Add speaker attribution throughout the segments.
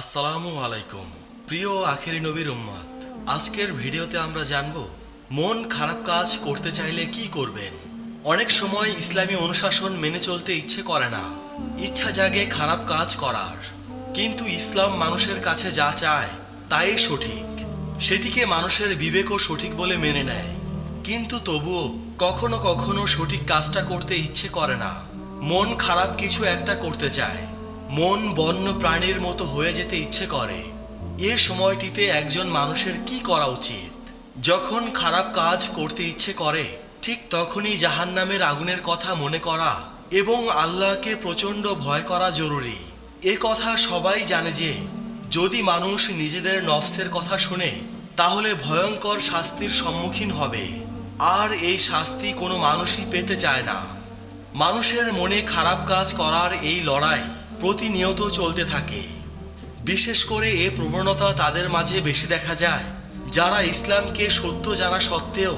Speaker 1: আসসালামু আলাইকুম। প্রিয় আখেরি নবীর উম্মাদ, আজকের ভিডিওতে আমরা জানব, মন খারাপ কাজ করতে চাইলে কি করবেন? অনেক সময় ইসলামী অনুশাসন মেনে চলতে ইচ্ছে করে না, ইচ্ছা জাগে খারাপ কাজ করার। কিন্তু ইসলাম মানুষের কাছে যা চায়, তাই সঠিক। সেটিকে মানুষের বিবেকও সঠিক বলে মেনে নেয়। কিন্তু তবুও কখনো কখনো সঠিক কাজটা করতে ইচ্ছে করে না। মন খারাপ কিছু একটা করতে চায়। মন বন্য প্রাণীর মতো হয়ে যেতে ইচ্ছে করে। এ সময়টিতে একজন মানুষের কি করা উচিত? যখন খারাপ কাজ করতে ইচ্ছে করে, ঠিক তখনই জাহান্নামের আগুনের কথা মনে করা এবং আল্লাহকে প্রচণ্ড ভয় করা জরুরি। এ কথা সবাই জানে যে, যদি মানুষ নিজেদের নফসের কথা শুনে, তাহলে ভয়ঙ্কর শাস্তির সম্মুখীন হবে। আর এই শাস্তি কোনো মানুষই পেতে চায় না। মানুষের মনে খারাপ কাজ করার এই লড়াই প্রতিনিয়ত চলতে থাকে। বিশেষ করে এ প্রবণতা তাদের মাঝে বেশি দেখা যায়, যারা ইসলামকে সত্য জানা সত্ত্বেও,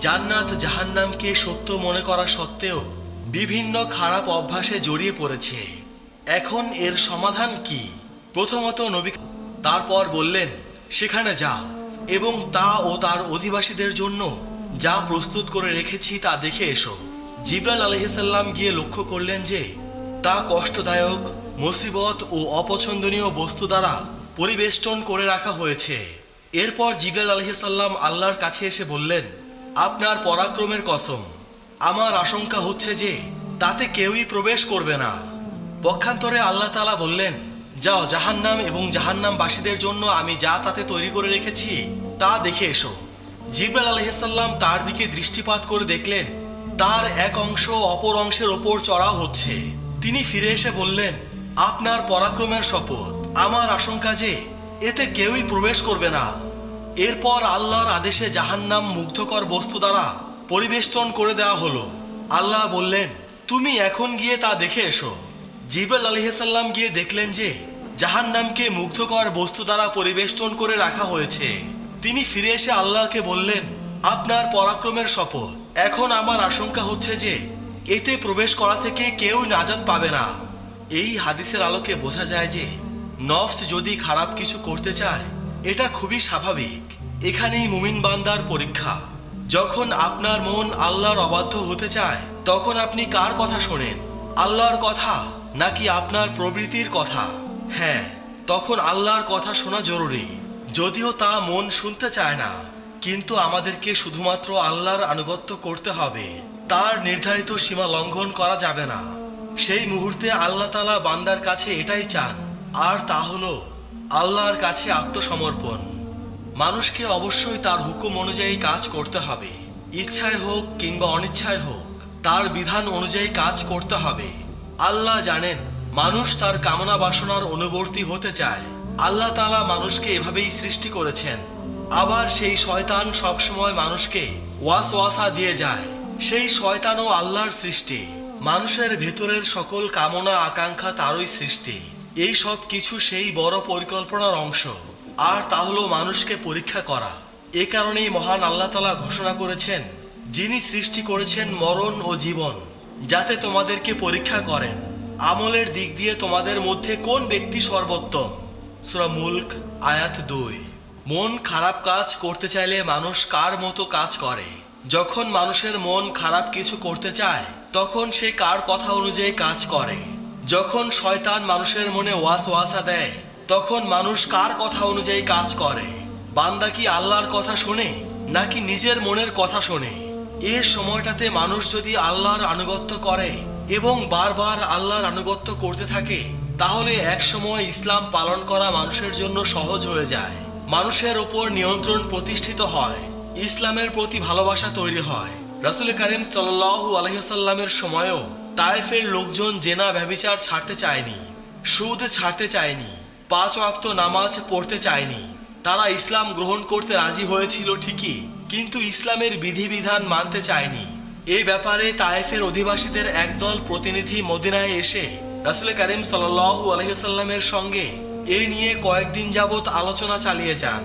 Speaker 1: জান্নাত জাহান্নামকে সত্য মনে করা সত্ত্বেও বিভিন্ন খারাপ অভ্যাসে জড়িয়ে পড়েছে। এখন এর সমাধান কি? প্রথমত নবী তারপর বললেন, সেখানে যাও এবং তা ও তার অধিবাসীদের জন্য যা প্রস্তুত করে রেখেছি তা দেখে এসো। জিব্রাল আলহিসাল্লাম গিয়ে লক্ষ্য করলেন যে তা কষ্টদায়ক, মুসিবত ও অপছন্দনীয় বস্তু দ্বারা পরিবেষ্টন করে রাখা হয়েছে। এরপর জিব্রাল আলহিসাল্লাম আল্লাহর কাছে এসে বললেন, আপনার পরাক্রমের কসম। আমার আশঙ্কা হচ্ছে যে তাতে কেউই প্রবেশ করবে না। পক্ষান্তরে আল্লাহ তালা বললেন, যাও জাহান্নাম এবং জাহান্নামবাসীদের জন্য আমি যা তাতে তৈরি করে রেখেছি, তা দেখে এসো। জিব্রাল আলহিসাল্লাম তার দিকে দৃষ্টিপাত করে দেখলেন, তার এক অংশ অপর অংশের ওপর চড়াও হচ্ছে। তিনি ফিরে এসে বললেন, আপনার পরাক্রমের শপথ। আমার আশঙ্কা যে, এতে কেউই প্রবেশ করবে না। এরপর আল্লাহর আদেশে জাহান্নাম মুগ্ধকর বস্তু দ্বারা পরিবেষ্টন করে দেওয়া হলো। আল্লাহ বললেন, তুমি এখন গিয়ে তা দেখে এসো। জিব্রাল আলহিসাল্লাম গিয়ে দেখলেন যে, জাহান্নামকে মুগ্ধকর বস্তু দ্বারা পরিবেষ্টন করে রাখা হয়েছে। তিনি ফিরে এসে আল্লাহকে বললেন, আপনার পরাক্রমের শপথ। এখন আমার আশঙ্কা হচ্ছে যে এতে প্রবেশ করা থেকে কেউ নাজাত পাবে না। এই হাদিসের আলোকে বোঝা যায় যে, নফস যদি খারাপ কিছু করতে চায়, এটা খুবই স্বাভাবিক। এখানেই মুমিন বান্দার পরীক্ষা। যখন আপনার মন আল্লাহর অবাধ্য হতে চায়, তখন আপনি কার কথা শোনেন? আল্লাহর কথা, নাকি আপনার প্রবৃত্তির কথা? হ্যাঁ তখন আল্লাহর কথা শোনা জরুরি। যদিও তা মন শুনতে চায় না। কিন্তু আমাদেরকে শুধুমাত্র আল্লাহর আনুগত্য করতে হবে। তার নির্ধারিত সীমা লঙ্ঘন করা যাবে না। সেই মুহূর্তে আল্লাহ তালা বান্দার কাছে এটাই চান, আর তা হলো আল্লাহর কাছে আত্মসমর্পণ। মানুষকে অবশ্যই তার হুকুম অনুযায়ী কাজ করতে হবে। ইচ্ছায় হোক কিংবা অনিচ্ছায় হোক, তার বিধান অনুযায়ী কাজ করতে হবে। আল্লাহ জানেন, মানুষ তার কামনা বাসনার অনুবর্তী হতে চায়। আল্লাহ তালা মানুষকে এভাবেই সৃষ্টি করেছেন। আবার সেই শয়তান সবসময় মানুষকে ওয়াস ওয়াসা দিয়ে যায়। সেই শয়তানও আল্লাহর সৃষ্টি। মানুষের ভেতরের সকল কামনা, আকাঙ্ক্ষা তারই সৃষ্টি। এই সব কিছু সেই বড় পরিকল্পনার অংশ। আর তা হলো মানুষকে পরীক্ষা করা। এ কারণেই মহান আল্লাহ তালা ঘোষণা করেছেন, যিনি সৃষ্টি করেছেন মরণ ও জীবন, যাতে তোমাদেরকে পরীক্ষা করেন। আমলের দিক দিয়ে তোমাদের মধ্যে কোন ব্যক্তি সর্বোত্তম? সুরা মুল্ক, আয়াত দুই। মন খারাপ কাজ করতে চাইলে মানুষ কার মতো কাজ করে? যখন মানুষের মন খারাপ কিছু করতে চায়, তখন সে কার কথা অনুযায়ী কাজ করে? যখন শয়তান মানুষের মনে ওয়াস ওয়াসা দেয়, তখন মানুষ কার কথা অনুযায়ী কাজ করে? বান্দা কি আল্লাহর কথা শোনে, নাকি নিজের মনের কথা শোনে? এ সময়টাতে মানুষ যদি আল্লাহর আনুগত্য করে এবং বারবার আল্লাহর আনুগত্য করতে থাকে, তাহলে এক সময় ইসলাম পালন করা মানুষের জন্য সহজ হয়ে যায়। মানুষের ওপর নিয়ন্ত্রণ প্রতিষ্ঠিত হয়, ইসলামের প্রতি ভালোবাসা তৈরি হয়। রাসুল করিম সাল্লাহু আলহিসাল্লামের সময়ও তায়েফের লোকজন জেনা ব্যবিচার ছাড়তে চায়নি, সুদ ছাড়তে চায়নি, পাঁচ অক্ত নামাজ পড়তে চায়নি। তারা ইসলাম গ্রহণ করতে রাজি হয়েছিল ঠিকই, কিন্তু ইসলামের বিধিবিধান মানতে চায়নি। এই ব্যাপারে তায়েফের অধিবাসীদের একদল প্রতিনিধি মদিনায় এসে রাসুল করিম সাল্লাহু আলহিসাল্লামের সঙ্গে এ নিয়ে কয়েকদিন যাবৎ আলোচনা চালিয়ে যান।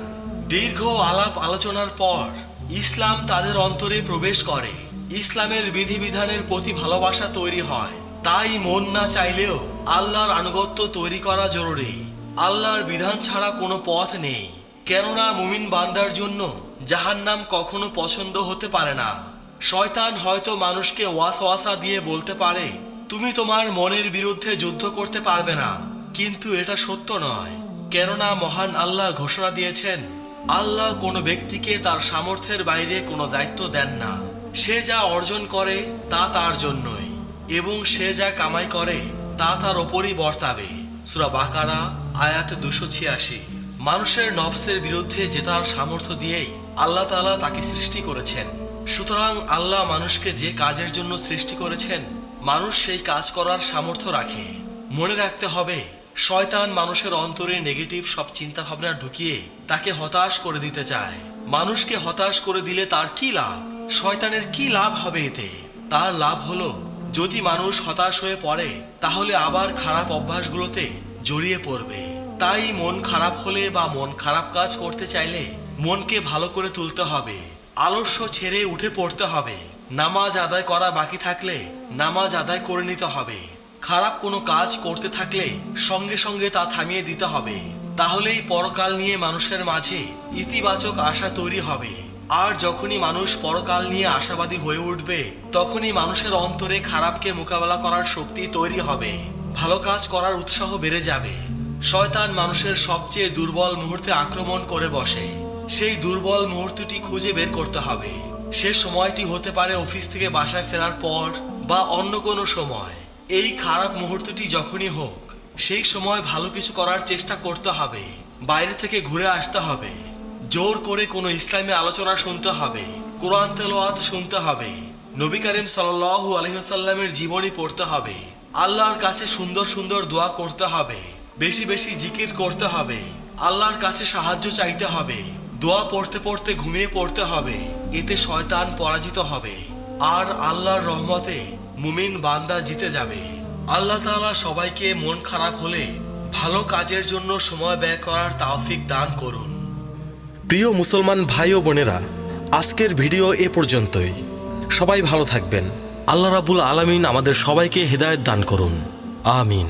Speaker 1: দীর্ঘ আলাপ আলোচনার পর ইসলাম তাদের অন্তরে প্রবেশ করে। ইসলামের বিধিবিধানের প্রতি ভালোবাসা তৈরি হয়। তাই মন না চাইলেও আল্লাহর আনুগত্য তৈরি করা জরুরি। আল্লাহর বিধান ছাড়া কোনো পথ নেই। কেননা মুমিন বান্দার জন্য যাহার নাম কখনো পছন্দ হতে পারে না। শয়তান হয়তো মানুষকে ওয়াসওয়াসা দিয়ে বলতে পারে, তুমি তোমার মনের বিরুদ্ধে যুদ্ধ করতে পারবে না। কিন্তু এটা সত্য নয়। কেননা মহান আল্লাহ ঘোষণা দিয়েছেন, আল্লাহ কোনো ব্যক্তিকে তার সামর্থ্যের বাইরে কোনো দায়িত্ব দেন না। সে যা অর্জন করে, তা তার জন্যই। এবং সে যা কামাই করে, তা তার ওপরই বর্তাবে। সুরা বাকারা, আয়াত দুশো ছিয়াশি। মানুষের নফসের বিরুদ্ধে জেতার সামর্থ্য দিয়েই আল্লাহ তাআলা তাকে সৃষ্টি করেছেন। সুতরাং আল্লাহ মানুষকে যে কাজের জন্য সৃষ্টি করেছেন, মানুষ সেই কাজ করার সামর্থ্য রাখে। মনে রাখতে হবে শয়তান মানুষের অন্তরে নেগেটিভ সব চিন্তা ভাবনা ঢুকিয়ে তাকে হতাশ করে দিতে চায়। মানুষকে হতাশ করে দিলে তার কি লাভ? শয়তানের কি লাভ হবে এতে? তার লাভ হলো, যদি মানুষ হতাশ হয়ে পড়ে, তাহলে আবার খারাপ অভ্যাসগুলোতে জড়িয়ে পড়বে। তাই মন খারাপ হলে বা মন খারাপ কাজ করতে চাইলে মনকে ভালো করে তুলতে হবে। আলস্য ছেড়ে উঠে পড়তে হবে। নামাজ আদায় করা বাকি থাকলে নামাজ আদায় করে নিতে হবে। খারাপ কোনো কাজ করতে থাকলে সঙ্গে সঙ্গে তা থামিয়ে দিতে হবে। তাহলেই পরকাল নিয়ে মানুষের মাঝে ইতিবাচক আশা তৈরি হবে। আর যখনই মানুষ পরকাল নিয়ে আশাবাদী হয়ে উঠবে, তখনই মানুষের অন্তরে খারাপকে মোকাবেলা করার শক্তি তৈরি হবে। ভালো কাজ করার উৎসাহ বেড়ে যাবে। শয়তান মানুষের সবচেয়ে দুর্বল মুহূর্তে আক্রমণ করে বসে। সেই দুর্বল মুহূর্তটি খুঁজে বের করতে হবে। সে সময়টি হতে পারে অফিস থেকে বাসায় ফেরার পর বা অন্য কোনো সময়। এই খারাপ মুহূর্তটি যখনই হোক, সেই সময় ভালো কিছু করার চেষ্টা করতে হবে, বাইরে থেকে ঘুরে আসতে হবে, জোর করে কোনো ইসলামী আলোচনা শুনতে হবে, কোরআন তেলাওয়াত শুনতে হবে, নবী করিম সাল্লাল্লাহু আলহিহাসাল্লামের জীবনী পড়তে হবে, আল্লাহর কাছে সুন্দর সুন্দর দোয়া করতে হবে, বেশি বেশি জিকির করতে হবে, আল্লাহর কাছে সাহায্য চাইতে হবে, দোয়া পড়তে পড়তে ঘুমিয়ে পড়তে হবে, এতে শয়তান পরাজিত হবে, আর আল্লাহর রহমতে মুমিন বান্দা জিতে যাবে। আল্লাহ তালা সবাইকে মন খারাপ হলে ভালো কাজের জন্য সময় ব্যয় করার তাওফিক দান করুন। প্রিয় মুসলমান ভাই ও বোনেরা, আজকের ভিডিও এ পর্যন্তই। সবাই ভালো থাকবেন। আল্লাহ রাবুল আলমিন আমাদের সবাইকে হৃদায়ত দান করুন। আমিন।